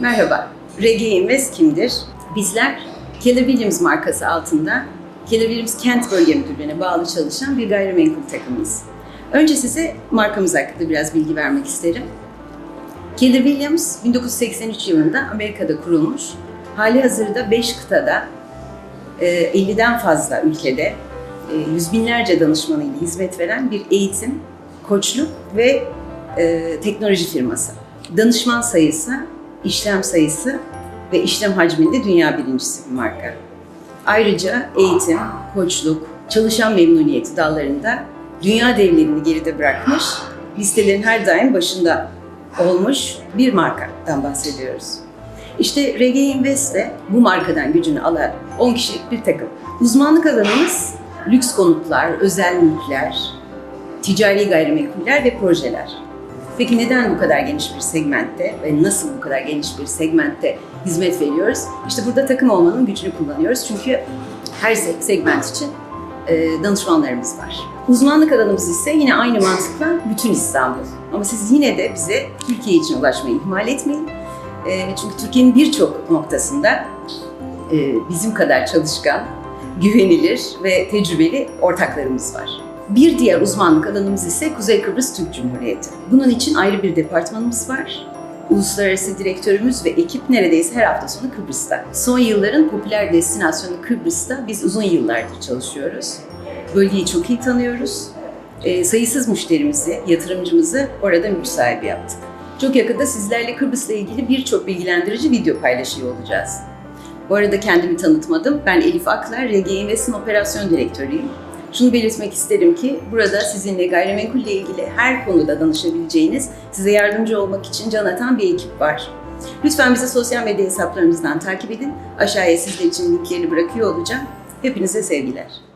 Merhaba, Reggae kimdir? Bizler Keller Williams markası altında Keller Williams Kent Bölge Müdürlüğü'ne bağlı çalışan bir gayrimenkul takımıyız. Önce size markamız hakkında biraz bilgi vermek isterim. Keller Williams 1983 yılında Amerika'da kurulmuş. Hali hazırda 5 kıtada, e, 50'den fazla ülkede e, yüz binlerce danışmanıyla hizmet veren bir eğitim, koçluk ve e, teknoloji firması. Danışman sayısı, işlem sayısı ve işlem hacminde dünya birincisi bir marka. Ayrıca eğitim, koçluk, çalışan memnuniyeti dallarında dünya devlerini geride bırakmış, listelerin her daim başında olmuş bir markadan bahsediyoruz. İşte Reggae Invest de bu markadan gücünü alan 10 kişilik bir takım. Uzmanlık alanımız lüks konutlar, özel mülkler, ticari gayrimenkuller ve projeler. Peki neden bu kadar geniş bir segmentte ve nasıl bu kadar geniş bir segmentte hizmet veriyoruz? İşte burada takım olmanın gücünü kullanıyoruz çünkü her se- segment için e, danışmanlarımız var. Uzmanlık alanımız ise yine aynı mantıkla bütün İstanbul. Ama siz yine de bize Türkiye için ulaşmayı ihmal etmeyin. E, çünkü Türkiye'nin birçok noktasında e, bizim kadar çalışkan, güvenilir ve tecrübeli ortaklarımız var. Bir diğer uzmanlık alanımız ise Kuzey Kıbrıs Türk Cumhuriyeti. Bunun için ayrı bir departmanımız var. Uluslararası direktörümüz ve ekip neredeyse her hafta sonu Kıbrıs'ta. Son yılların popüler destinasyonu Kıbrıs'ta biz uzun yıllardır çalışıyoruz. Bölgeyi çok iyi tanıyoruz. E, sayısız müşterimizi, yatırımcımızı orada mülk yaptık. Çok yakında sizlerle Kıbrıs'la ilgili birçok bilgilendirici video paylaşıyor olacağız. Bu arada kendimi tanıtmadım. Ben Elif Aklar, Reggae Invest'in operasyon direktörüyüm. Şunu belirtmek isterim ki burada sizinle gayrimenkulle ilgili her konuda danışabileceğiniz, size yardımcı olmak için can atan bir ekip var. Lütfen bizi sosyal medya hesaplarımızdan takip edin. Aşağıya sizler için linklerini bırakıyor olacağım. Hepinize sevgiler.